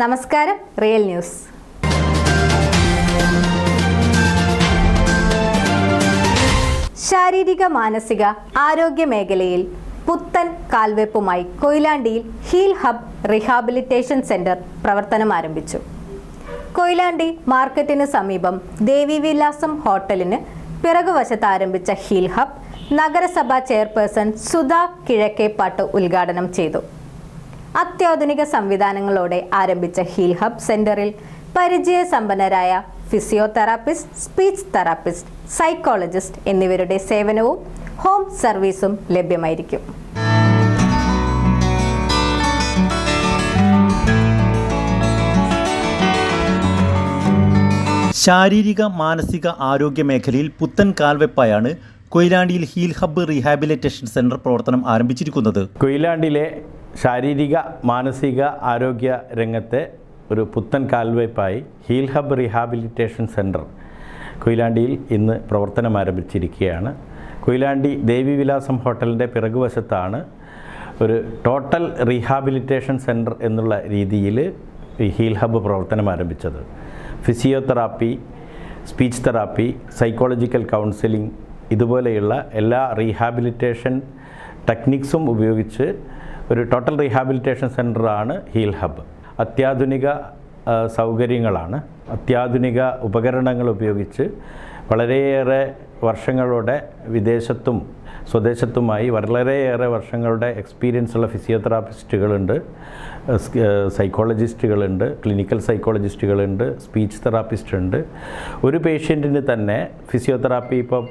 നമസ്കാരം real news. ശാരീരിക മാനസിക ആരോഗ്യ മേഖലയിൽ പുത്തൻ കാൽവെപ്പുമായി കൊയിലാണ്ടിയിൽ ഹീൽ ഹബ് റിഹാബിലിറ്റേഷൻ സെന്റർ പ്രവർത്തനം ആരംഭിച്ചു. കൊയിലാണ്ടി മാർക്കറ്റിന് സമീപം ദേവിവിലാസം ഹോട്ടലിന് പിറകുവശത്ത് ആരംഭിച്ച ഹീൽ ഹബ് നഗരസഭാ ചെയർപേഴ്സൺ സുധാ കിഴക്കേപ്പാട്ട് ഉദ്ഘാടനം ചെയ്തു. അത്യാധുനിക സംവിധാനങ്ങളോടെ ആരംഭിച്ച ഹീൽ ഹബ് സെന്ററിൽ പരിചയ സമ്പന്നരായ ഫിസിയോതെറാപ്പിസ്റ്റ് സ്പീച്ച് തെറാപ്പിസ്റ്റ് സൈക്കോളജിസ്റ്റ് എന്നിവരുടെ സേവനവും ഹോം സർവീസും ലഭ്യമായിരിക്കും. ശാരീരിക മാനസിക ആരോഗ്യ മേഖലയിൽ പുത്തൻ കാൽവെപ്പായാണ് കൊയിലാണ്ടിയിൽ ഹീൽ ഹബ്ബ് റീഹാബിലിറ്റേഷൻ സെന്റർ പ്രവർത്തനം ആരംഭിച്ചിരിക്കുന്നത്. കൊയിലാണ്ടിലെ ശാരീരിക മാനസിക ആരോഗ്യ രംഗത്തെ ഒരു പുത്തൻ കാൽവയ്പായി ഹീൽ ഹബ് റീഹാബിലിറ്റേഷൻ സെന്റർ കൊയിലാണ്ടിയിൽ ഇന്ന് പ്രവർത്തനം ആരംഭിച്ചിരിക്കുകയാണ്. കൊയിലാണ്ടി ദേവിവിലാസം ഹോട്ടലിന്റെ പിറകുവശത്താണ് ഒരു ടോട്ടൽ റീഹാബിലിറ്റേഷൻ സെന്റർ എന്നുള്ള രീതിയിൽ ഹീൽ ഹബ്ബ് പ്രവർത്തനം ആരംഭിച്ചത്. Physiotherapy speech therapy psychological counselling ഇതുപോലെയുള്ള എല്ലാ റീഹാബിലിറ്റേഷൻ ടെക്നിക്സും ഉപയോഗിച്ച് ഒരു ടോട്ടൽ റീഹാബിലിറ്റേഷൻ സെന്ററാണ് ഹീൽ ഹബ്ബ് അത്യാധുനിക സൗകര്യങ്ങളാണ്. അത്യാധുനിക ഉപകരണങ്ങൾ ഉപയോഗിച്ച് വളരെയേറെ വർഷങ്ങളുടെ വിദേശത്തും സ്വദേശത്തുമായി വളരെയേറെ വർഷങ്ങളുടെ എക്സ്പീരിയൻസ് ഉള്ള ഫിസിയോതെറാപ്പിസ്റ്റുകളുണ്ട് സൈക്കോളജിസ്റ്റുകളുണ്ട് ക്ലിനിക്കൽ സൈക്കോളജിസ്റ്റുകളുണ്ട് സ്പീച്ച് തെറാപ്പിസ്റ്റ് ഉണ്ട് ഒരു പേഷ്യന്റിന് തന്നെ ഫിസിയോതെറാപ്പി ഇപ്പോൾ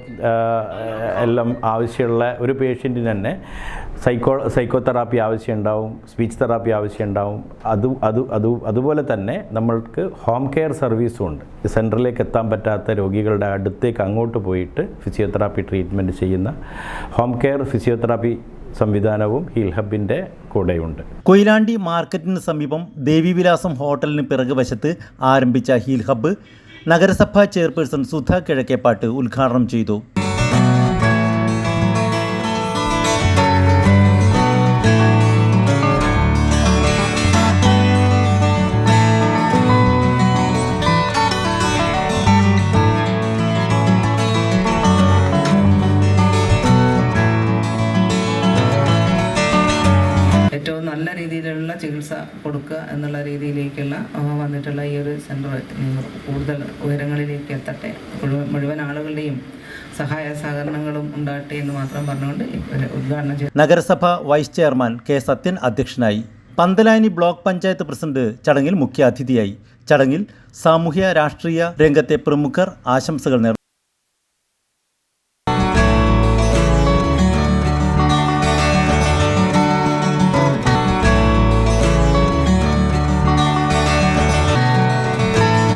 എല്ലാം ആവശ്യമുള്ള ഒരു പേഷ്യന്റിന് തന്നെ സൈക്കോ സൈക്കോതെറാപ്പി ആവശ്യമുണ്ടാവും സ്പീച്ച് തെറാപ്പി ആവശ്യമുണ്ടാവും. അത് അത് അത് അതുപോലെ തന്നെ നമ്മൾക്ക് ഹോം കെയർ സർവീസും ഉണ്ട് സെന്ററിലേക്ക് എത്താൻ പറ്റാത്ത രോഗികളുടെ അടുത്തേക്ക് അങ്ങോട്ട് പോയിട്ട് ഫിസിയോതെറാപ്പി ട്രീറ്റ്മെന്റ് ചെയ്യുന്ന ഹോം കെയർ ഫിസിയോതെറാപ്പി സംവിധാനവും ഹീൽ ഹബിന്റെ കൂടെയുണ്ട്. കൊയിലാണ്ടി മാർക്കറ്റിന് സമീപം ദേവിവിലാസം ഹോട്ടലിന് പിറകു വശത്ത് ആരംഭിച്ച ഹീൽ ഹബ്ബ് നഗരസഭാ ചെയർപേഴ്സൺ സുധ കിഴക്കേപ്പാട്ട് ഉദ്ഘാടനം ചെയ്തു. നല്ല രീതിയിലുള്ള ചികിത്സ കൊടുക്കുക എന്നുള്ള രീതിയിലേക്കുള്ള വന്നിട്ടുള്ള ഈ ഒരു സെന്റർ കൂടുതൽ ഉയരങ്ങളിലേക്ക് എത്തട്ടെ. മുഴുവൻ ആളുകളുടെയും സഹായ സഹകരണങ്ങളും ഉണ്ടാകട്ടെ എന്ന് മാത്രം പറഞ്ഞുകൊണ്ട് ഉദ്ഘാടനം ചെയ്തു. നഗരസഭ വൈസ് ചെയർമാൻ കെ സത്യൻ അധ്യക്ഷനായി പന്തലാനി ബ്ലോക്ക് പഞ്ചായത്ത് പ്രസിഡന്റ് ചടങ്ങിൽ മുഖ്യാതിഥിയായി. ചടങ്ങിൽ സാമൂഹ്യ രാഷ്ട്രീയ രംഗത്തെ പ്രമുഖർ ആശംസകൾ നേർന്നു.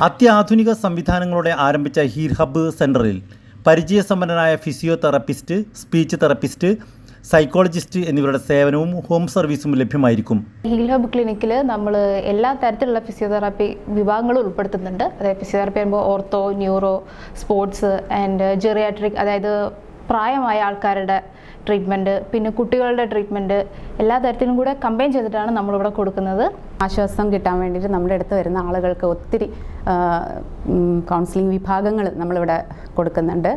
അത്യാധുനിക സംവിധാനങ്ങളോടെ ആരംഭിച്ച ഹീർ ഹബ്ബ് സെന്ററിൽ പരിചയസമ്പന്നനായ ഫിസിയോതെറാപ്പിസ്റ്റ് സ്പീച്ച് തെറപ്പിസ്റ്റ് സൈക്കോളജിസ്റ്റ് എന്നിവരുടെ സേവനവും ഹോം സർവീസും ലഭ്യമായിരിക്കും. ഹീൽ ഹബ് ക്ലിനിക്കിൽ നമ്മൾ എല്ലാ തരത്തിലുള്ള ഫിസിയോതെറാപ്പി വിഭാഗങ്ങളും ഉൾപ്പെടുത്തുന്നുണ്ട്. അതായത് ഫിസിയോതെറാപ്പി ആകുമ്പോൾ ortho neuro sports and geriatric അതായത് പ്രായമായ ആൾക്കാരുടെ ട്രീറ്റ്മെന്റ് പിന്നെ കുട്ടികളുടെ ട്രീറ്റ്മെന്റ് എല്ലാ തരത്തിലും കൂടെ കമ്പൈൻ ചെയ്തിട്ടാണ് നമ്മളിവിടെ കൊടുക്കുന്നത്. ആശ്വാസം കിട്ടാൻ വേണ്ടിയിട്ട് നമ്മുടെ അടുത്ത് വരുന്ന ആളുകൾക്ക് ഒത്തിരി കൗൺസിലിംഗ് വിഭാഗങ്ങൾ നമ്മളിവിടെ കൊടുക്കുന്നുണ്ട്.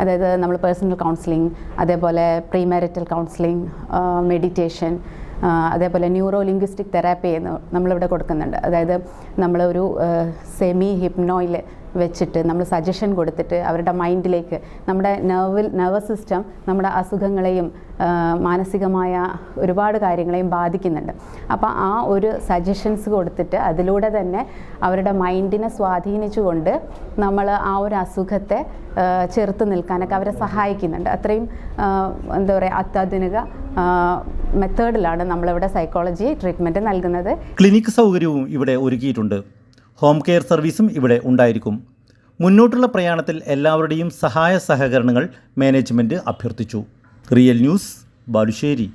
അതായത് നമ്മൾ പേഴ്സണൽ കൗൺസിലിംഗ് അതേപോലെ പ്രീ മാരിറ്റൽ കൗൺസിലിംഗ് മെഡിറ്റേഷൻ അതേപോലെ ന്യൂറോ ലിംഗ്വിസ്റ്റിക് തെറാപ്പി എന്ന് നമ്മളിവിടെ കൊടുക്കുന്നുണ്ട്. അതായത് നമ്മളൊരു സെമി ഹിപ്നോയിൽ വെച്ചിട്ട് നമ്മൾ സജഷൻ കൊടുത്തിട്ട് അവരുടെ മൈൻഡിലേക്ക് നമ്മുടെ നെർവിൽ നെർവസ് സിസ്റ്റം നമ്മുടെ അസുഖങ്ങളെയും മാനസികമായ ഒരുപാട് കാര്യങ്ങളെയും ബാധിക്കുന്നുണ്ട്. അപ്പോൾ ആ ഒരു സജഷൻസ് കൊടുത്തിട്ട് അതിലൂടെ തന്നെ അവരുടെ മൈൻഡിനെ സ്വാധീനിച്ചുകൊണ്ട് നമ്മൾ ആ ഒരു അസുഖത്തെ ചെറുത്ത് നിൽക്കാനൊക്കെ അവരെ സഹായിക്കുന്നുണ്ട്. അത്രയും എന്താ പറയുക അത്യാധുനിക മെത്തേഡിലാണ് നമ്മളിവിടെ സൈക്കോളജി ട്രീറ്റ്മെന്റ് നൽകുന്നത്. ക്ലിനിക് സൗകര്യവും ഇവിടെ ഒരുക്കിയിട്ടുണ്ട്. ഹോം കെയർ സർവീസും ഇവിടെ ഉണ്ടായിരിക്കും. മുന്നോട്ടുള്ള പ്രയാണത്തിൽ എല്ലാവരുടെയും സഹായ സഹകരണങ്ങൾ മാനേജ്മെന്റ് അഭ്യർത്ഥിച്ചു. Real news Balussery